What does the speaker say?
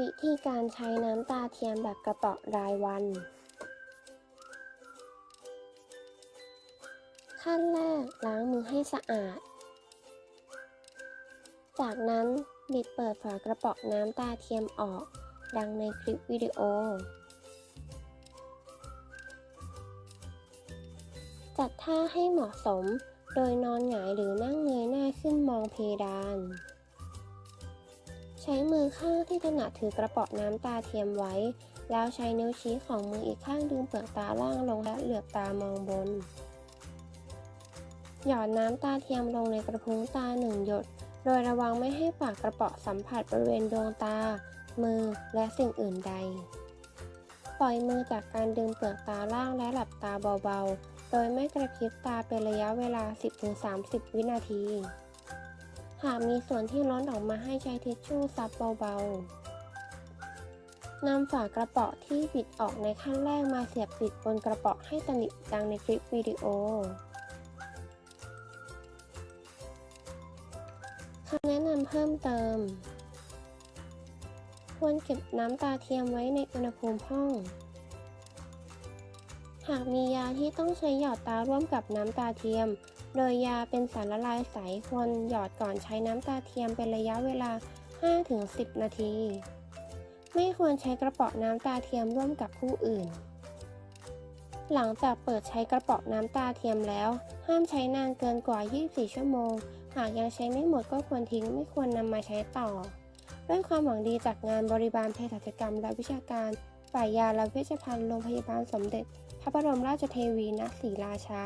วิธีการใช้น้ำตาเทียมแบบกระเป๋อรายวัน ขั้นแรกล้างมือให้สะอาด จากนั้นบิดเปิดฝากระเป๋อน้ำตาเทียมออก ดังในคลิปวิดีโอ จัดท่าให้เหมาะสม โดยนอนหงายหรือนั่งเงยหน้าขึ้นมองเพดาน ใช้มือข้างที่ถนัดถือกระป๋อน้ำตาเทียมไว้ แล้วใช้นิ้วชี้ของมืออีกข้างดึงเปลือกตาล่างลงและเหลือบตามองบน หยอดน้ำตาเทียมลงในกระพุ้งตาหนึ่งหยด โดยระวังไม่ให้ปากกระป๋อสัมผัสบริเวณดวงตา มือและสิ่งอื่นใด ปล่อยมือจากการดึงเปลือกตาล่างและหลับตาเบาๆ โดยไม่กระพริบตาเป็นระยะเวลา 10-30 วินาที หากมีส่วนที่ล้อนออกมาให้ใช้ทิชชู่ซับเบาๆนำฝากระเป๋อที่บิดออกในขั้นแรกมาเสียบติดบนกระเป๋อให้สนิทดังในคลิปวิดีโอคำแนะนำเพิ่มเติม ควรเก็บน้ำตาเทียมไว้ในอุณหภูมิห้อง หากมียาที่ต้องใช้หยอดตาร่วมกับน้ำตาเทียม โดยยาเป็นสารละลายใสควรหยอดก่อนใช้น้ำตาเทียมเป็นระยะเวลา 5-10 นาที ไม่ควรใช้กระป๋อน้ำตาเทียมร่วมกับผู้อื่น หลังจากเปิดใช้กระป๋อน้ำตาเทียมแล้ว ห้ามใช้นานเกินกว่า 24 ชั่วโมง หากยังใช้ไม่หมดก็ควรทิ้งไม่ควรนำมาใช้ต่อ ด้วยความหวังดีจากงานบริบาลเภสัชกรรมและวิชาการฝ่ายยาและเวชภัณฑ์โรงพยาบาลสมเด็จ พระบรมราชเทวีณศรีราชา